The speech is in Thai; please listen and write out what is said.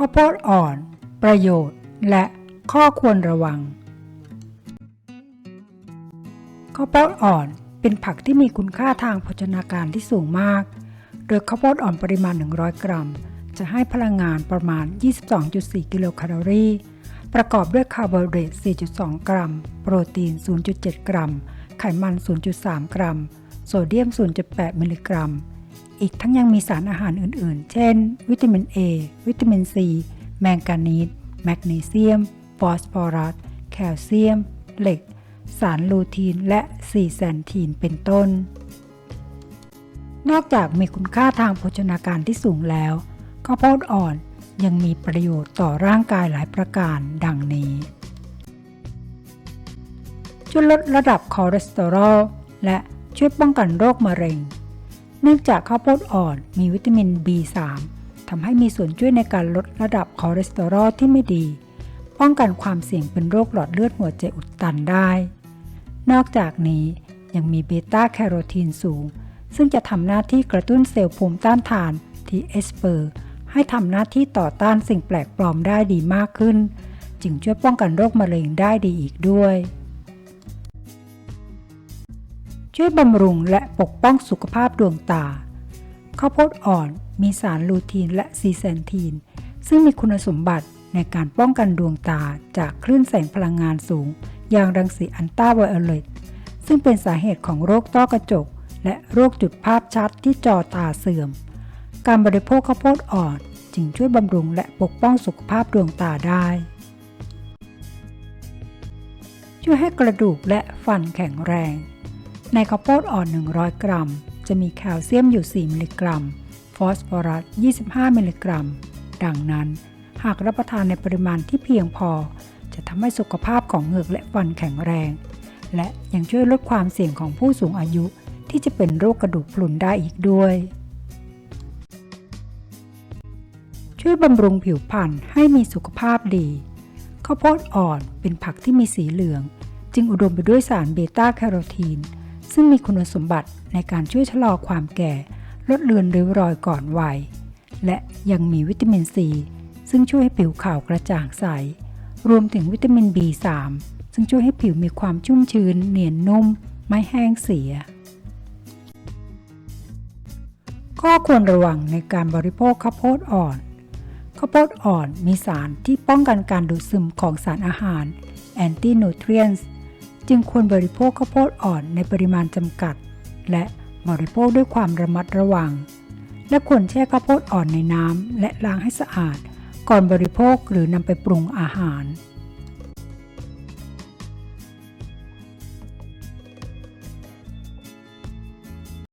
ข้าวโพดอ่อน ประโยชน์ และข้อควรระวัง ข้าวโพดอ่อนเป็นผักที่มีคุณค่าทางโภชนาการที่สูงมาก โดยข้าวโพดอ่อนปริมาณ 100 กรัม จะให้พลังงานประมาณ 22.4 กิโลแคลอรี่ ประกอบด้วยคาร์โบไฮเดรต 4.2 กรัม โปรตีน 0.7 กรัม ไขมัน 0.3 กรัม โซเดียม 0.8 มิลลิกรัม อีกทั้งยังมีสารอาหารอื่นๆ เช่น วิตามิน A วิตามิน C แมงกานีสแมกนีเซียม ฟอสฟอรัส แคลเซียม เหล็ก สารลูทีน และซีแซนทีน เป็นต้น นอกจากมีคุณค่าทางโภชนาการที่สูงแล้วข้าวโพดอ่อนยังมีประโยชน์ต่อร่างกายหลายประการดังนี้ ช่วยลดระดับคอเลสเตอรอลและช่วยป้องกันโรคมะเร็ง เนื่องจากข้าวโพดอ่อนมีวิตามิน B3 ทำให้มีส่วนช่วยในการลดระดับคอเลสเตอรอลที่ไม่ดี ป้องกันความเสี่ยงเป็นโรคหลอดเลือดหัวใจอุดตันได้ นอกจากนี้ยังมีเบต้าแคโรทีนสูง ซึ่งจะทำหน้าที่กระตุ้นเซลล์ภูมิต้านทาน TH ให้ทำหน้าที่ต่อต้านสิ่งแปลกปลอมได้ดีมากขึ้น จึงช่วยป้องกันโรคมะเร็งได้ดีอีกด้วย ช่วยบำรุงและปกป้องสุขภาพดวงตา ข้าวโพดอ่อนมีสารลูทีนและซีแซนทีน ซึ่งมีคุณสมบัติในการป้องกันดวงตาจากคลื่นแสงพลังงานสูง อย่างรังสีอันต้าไวโอเลตซึ่งเป็นสาเหตุของโรคต้อกระจก และโรคจุดภาพชัดที่จอตาเสื่อม การบริโภคข้าวโพดอ่อนจึงช่วยบำรุงและปกป้องสุขภาพดวงตาได้ ช่วยให้กระดูกและฟันแข็งแรง ในข้าวโพดอ่อน 100 กรัม จะมีแคลเซียมอยู่ 4 มิลลิกรัม ฟอสฟอรัส 25 มิลลิกรัม ดังนั้น หากรับประทานในปริมาณที่เพียงพอ จะทำให้สุขภาพของเหงือกและฟันแข็งแรง และยังช่วยลดความเสี่ยงของผู้สูงอายุที่จะเป็นโรคกระดูกพรุนได้อีกด้วย ช่วยบำรุงผิวพรรณให้มีสุขภาพดี ข้าวโพดอ่อนเป็นผักที่มีสีเหลือง จึงอุดมไปด้วยสารเบต้าแคโรทีน ซึ่งมีคุณสมบัติในการช่วยชะลอความแก่ ลดเลือนริ้วรอยก่อนวัย และยังมีวิตามินซี ซึ่งช่วยให้ผิวขาวกระจ่างใส รวมถึงวิตามิน B3 ซึ่งช่วยให้ผิวมีความชุ่มชื้น เนียนนุ่ม ไม่แห้งเสีย ข้อควรระวังในการบริโภคข้าวโพดอ่อน ข้าวโพดอ่อนมีสารที่ป้องกันการดูดซึมของสารอาหาร anti nutrients จึงควรบริโภคข้าวโพดอ่อนในปริมาณจำกัด และบริโภคด้วยความระมัดระวัง และควรแช่ข้าวโพดอ่อนในน้ำและล้างให้สะอาด ก่อนบริโภคหรือนำไปปรุงอาหาร